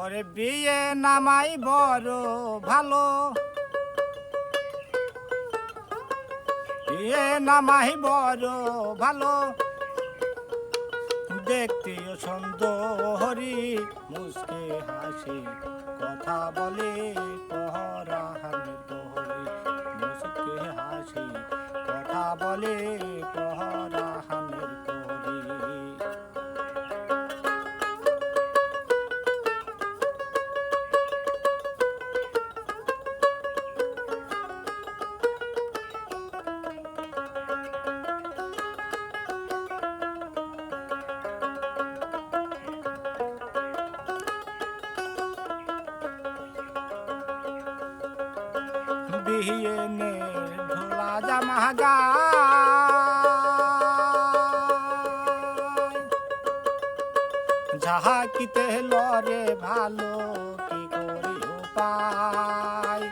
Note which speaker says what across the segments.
Speaker 1: ওরে বিয়ে নামাই বড় ভালো। বিয়ে নামাই বড় ভালো। দেখতে সুন্দরী মুসকে হাসি, কথা বলে পহরাহানের তোহরি মুসকে হাসি, কথা বলে বিয়ে নে ঢোলা জামা গায় যাহা কিতে লরে ভালো কি করি উপায়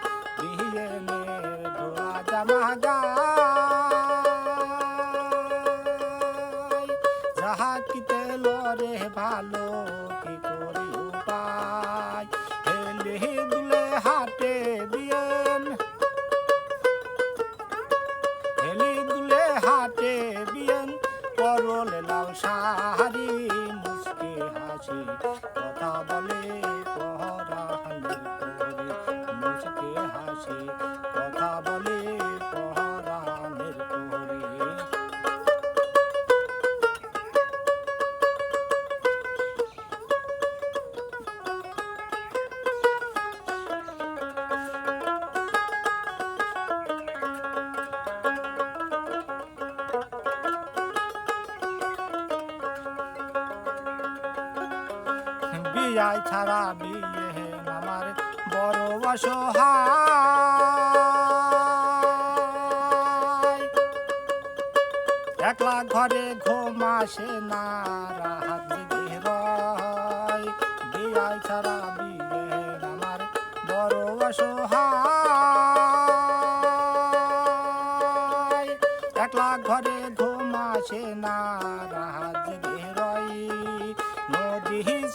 Speaker 1: কথা বলে বিয়াই ছাড়া বিয়ে আমার বড় অসহায়। একলা ঘরে ঘুম আসে না, রাহাত রয় বিয়াই ছাড়া বিয়ে আমার বড় অসহায়। একলা ঘরে ঘুম আসে না, রাহাত রয়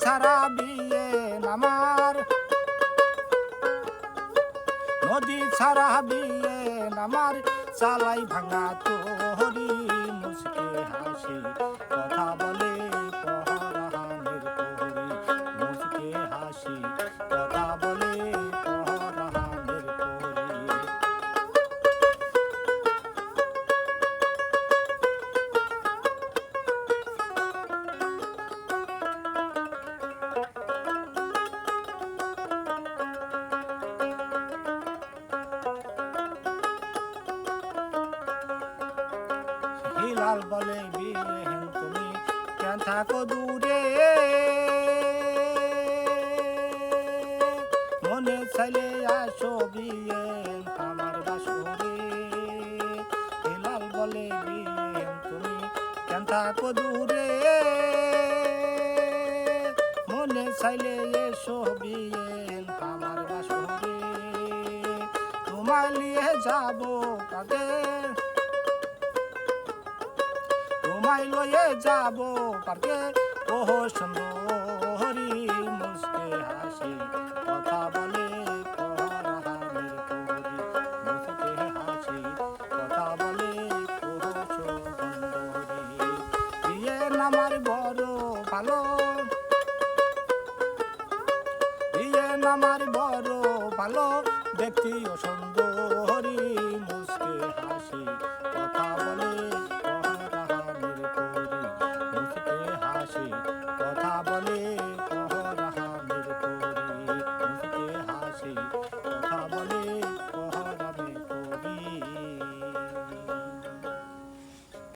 Speaker 1: ছাড়া বিয়ে নামার। নদী ছাড়া বিয়ে নামার চালাই ভাঙা তোহরি মুসকে হাসি। হিলাল বলে তুমি কেন থাকো দূরে? মনে চাইলে আসো বিয়েন আমার বাসরে। হিলাল বলে তুমি কেন থাকো দূরে? মনে চাইলে এসো বিয়ে, আমার বাসরে। তোমায় নিয়ে যাব কাদের তোমায় লয়ে যাব পার্কে। ওহ সুন্দরী মুসকে হাসি, কথা বলে নামার বড় ভালো। বিয়ে নামার বড় ভালো। দেখতেও